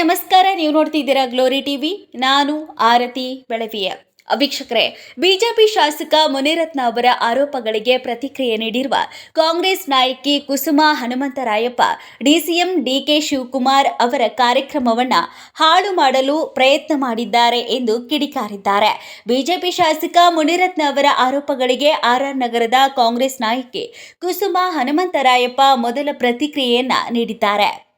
ನಮಸ್ಕಾರ, ನೀವು ನೋಡ್ತಿದ್ದೀರಾ ಗ್ಲೋರಿ ಟಿವಿ. ನಾನು ಆರತಿ ಬೆಳವಿಯ. ವೀಕ್ಷಕರೇ, ಬಿಜೆಪಿ ಶಾಸಕ ಮುನಿರತ್ನ ಅವರ ಆರೋಪಗಳಿಗೆ ಪ್ರತಿಕ್ರಿಯೆ ನೀಡಿರುವ ಕಾಂಗ್ರೆಸ್ ನಾಯಕಿ Kusuma Hanumantharayappa, D C M D K Shivakumar ಅವರ ಕಾರ್ಯಕ್ರಮವನ್ನು ಹಾಳು ಮಾಡಲು ಪ್ರಯತ್ನ ಮಾಡಿದ್ದಾರೆ ಎಂದು ಕಿಡಿಕಾರಿದ್ದಾರೆ. ಬಿಜೆಪಿ ಶಾಸಕ ಮುನಿರತ್ನ ಅವರ ಆರೋಪಗಳಿಗೆ ಆರ್ಆರ್ ನಗರದ ಕಾಂಗ್ರೆಸ್ ನಾಯಕಿ ಕುಸುಮಾ ಹನುಮಂತರಾಯಪ್ಪ ಮೊದಲ ಪ್ರತಿಕ್ರಿಯೆಯನ್ನ ನೀಡಿದ್ದಾರೆ.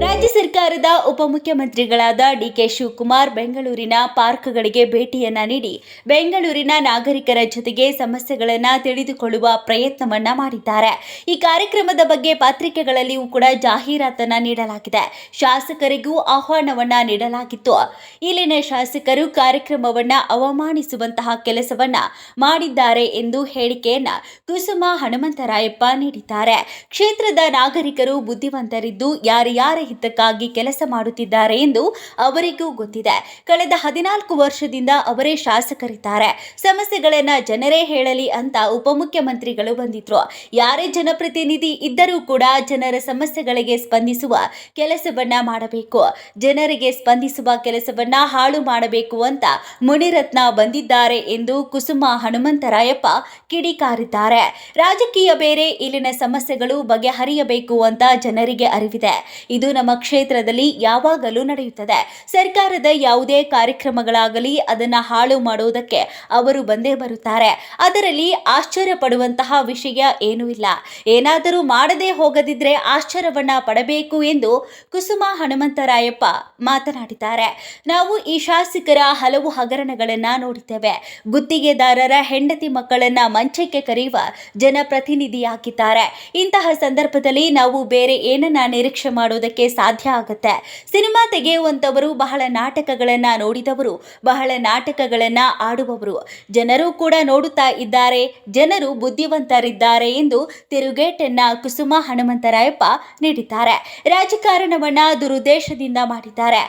ರಾಜ್ಯ ಸರ್ಕಾರದ ಉಪಮುಖ್ಯಮಂತ್ರಿಗಳಾದ ಡಿಕೆ ಶಿವಕುಮಾರ್ ಬೆಂಗಳೂರಿನ ಪಾರ್ಕ್ಗಳಿಗೆ ಭೇಟಿಯನ್ನ ನೀಡಿ ಬೆಂಗಳೂರಿನ ನಾಗರಿಕರ ಜೊತೆಗೆ ಸಮಸ್ಯೆಗಳನ್ನು ತಿಳಿದುಕೊಳ್ಳುವ ಪ್ರಯತ್ನವನ್ನ ಮಾಡಿದ್ದಾರೆ. ಈ ಕಾರ್ಯಕ್ರಮದ ಬಗ್ಗೆ ಪತ್ರಿಕೆಗಳಲ್ಲಿಯೂ ಕೂಡ ಜಾಹೀರಾತನ್ನ ನೀಡಲಾಗಿದೆ. ಶಾಸಕರಿಗೂ ಆಹ್ವಾನವನ್ನ ನೀಡಲಾಗಿತ್ತು. ಇಲ್ಲಿನ ಶಾಸಕರು ಕಾರ್ಯಕ್ರಮವನ್ನ ಅವಮಾನಿಸುವಂತಹ ಕೆಲಸವನ್ನ ಮಾಡಿದ್ದಾರೆ ಎಂದು ಹೇಳಿಕೆಯನ್ನ ಕುಸುಮ ಹನುಮಂತರಾಯಪ್ಪ ನೀಡಿದ್ದಾರೆ. ಕ್ಷೇತ್ರದ ನಾಗರಿಕರು ಬುದ್ಧಿವಂತರಿದ್ದು ಯಾರ್ಯಾರ ಹಿತಕ್ಕಾಗಿ ಕೆಲಸ ಮಾಡುತ್ತಿದ್ದಾರೆ ಎಂದು ಅವರಿಗೂ ಗೊತ್ತಿದೆ. ಕಳೆದ ಹದಿನಾಲ್ಕು ವರ್ಷದಿಂದ ಅವರೇ ಶಾಸಕರಿದ್ದಾರೆ. ಸಮಸ್ಯೆಗಳನ್ನ ಜನರೇ ಹೇಳಲಿ ಅಂತ ಉಪಮುಖ್ಯಮಂತ್ರಿಗಳು ಬಂದಿದ್ರು. ಯಾರೇ ಜನಪ್ರತಿನಿಧಿ ಇದ್ದರೂ ಕೂಡ ಜನರ ಸಮಸ್ಯೆಗಳಿಗೆ ಸ್ಪಂದಿಸುವ ಕೆಲಸವನ್ನ ಮಾಡಬೇಕು. ಜನರಿಗೆ ಸ್ಪಂದಿಸುವ ಕೆಲಸವನ್ನ ಹಾಳು ಮಾಡಬೇಕು ಅಂತ ಮುನಿರತ್ನ ಬಂದಿದ್ದಾರೆ ಎಂದು ಕುಸುಮ ಹನುಮಂತರಾಯಪ್ಪ ಕಿಡಿಕಾರಿದ್ದಾರೆ. ರಾಜಕೀಯ ಬೇರೆ, ಇಲ್ಲಿನ ಸಮಸ್ಯೆಗಳು ಬಗೆಹರಿಯಬೇಕು ಅಂತ ಜನರಿಗೆ ಅರಿವಿದೆ. ಇದು ನಮ್ಮ ಕ್ಷೇತ್ರದಲ್ಲಿ ಯಾವಾಗಲೂ ನಡೆಯುತ್ತದೆ. ಸರ್ಕಾರದ ಯಾವುದೇ ಕಾರ್ಯಕ್ರಮಗಳಾಗಲಿ ಅದನ್ನ ಹಾಳು ಮಾಡುವುದಕ್ಕೆ ಅವರು ಬಂದೇ ಬರುತ್ತಾರೆ. ಅದರಲ್ಲಿ ಆಶ್ಚರ್ಯ ಪಡುವಂತಹ ವಿಷಯ ಏನೂ ಇಲ್ಲ. ಏನಾದರೂ ಮಾಡದೇ ಹೋಗದಿದ್ರೆ ಆಶ್ಚರ್ಯವನ್ನ ಪಡಬೇಕು ಎಂದು ಕುಸುಮ ಹನುಮಂತರಾಯಪ್ಪ ಮಾತನಾಡಿದ್ದಾರೆ. ನಾವು ಈ ಶಾಸಕರ ಹಲವು ಹಗರಣಗಳನ್ನ ನೋಡಿದ್ದೇವೆ. ಗುತ್ತಿಗೆದಾರರ ಹೆಂಡತಿ ಮಕ್ಕಳನ್ನ ಮಂಚಕ್ಕೆ ಕರೆಯುವ ಜನಪ್ರತಿನಿಧಿಯಾಗಿದ್ದಾರೆ. ಇಂತಹ ಸಂದರ್ಭದಲ್ಲಿ ನಾವು ಬೇರೆ ಏನನ್ನ ನಿರೀಕ್ಷೆ ಮಾಡೋದಕ್ಕೆ ಸಾಧ್ಯ ಆಗುತ್ತೆ. ಸಿನಿಮಾ ತೆಗೆಯುವಂಥವರು ಬಹಳ ನಾಟಕಗಳನ್ನು ನೋಡಿದವರು, ಬಹಳ ನಾಟಕಗಳನ್ನ ಆಡುವವರು. ಜನರು ಕೂಡ ನೋಡುತ್ತಾ ಇದ್ದಾರೆ, ಜನರು ಬುದ್ಧಿವಂತರಿದ್ದಾರೆ ಎಂದು ತಿರುಗೇಟನ್ನ ಕುಸುಮ ಹನುಮಂತರಾಯಪ್ಪ ನೀಡಿದ್ದಾರೆ. ರಾಜಕಾರಣವನ್ನ ದುರುದ್ದೇಶದಿಂದ ಮಾಡಿದ್ದಾರೆ.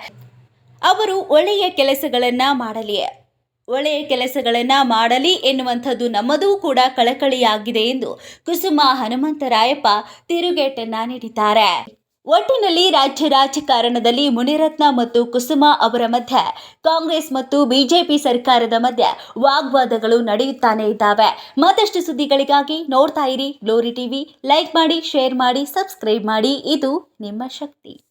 ಅವರು ಒಳ್ಳೆಯ ಕೆಲಸಗಳನ್ನ ಮಾಡಲಿ, ಒಳ್ಳೆಯ ಕೆಲಸಗಳನ್ನು ಮಾಡಲಿ ಎನ್ನುವಂಥದ್ದು ನಮ್ಮದೂ ಕೂಡ ಕಳಕಳಿಯಾಗಿದೆ ಎಂದು ಕುಸುಮ ಹನುಮಂತರಾಯಪ್ಪ ತಿರುಗೇಟನ್ನ ನೀಡಿದ್ದಾರೆ. ಒಟ್ಟಿನಲ್ಲಿ ರಾಜ್ಯ ರಾಜಕಾರಣದಲ್ಲಿ ಮುನಿರತ್ನ ಮತ್ತು ಕುಸುಮ ಅವರ ಮಧ್ಯೆ, ಕಾಂಗ್ರೆಸ್ ಮತ್ತು ಬಿಜೆಪಿ ಸರ್ಕಾರದ ಮಧ್ಯೆ ವಾಗ್ವಾದಗಳು ನಡೆಯುತ್ತಾನೆ ಇದ್ದಾವೆ. ಮತ್ತಷ್ಟು ಸುದ್ದಿಗಳಿಗಾಗಿ ನೋಡ್ತಾ ಇರಿ. Glory TV. ಲೈಕ್ ಮಾಡಿ, ಶೇರ್ ಮಾಡಿ, ಸಬ್ಸ್ಕ್ರೈಬ್ ಮಾಡಿ. ಇದು ನಿಮ್ಮ ಶಕ್ತಿ.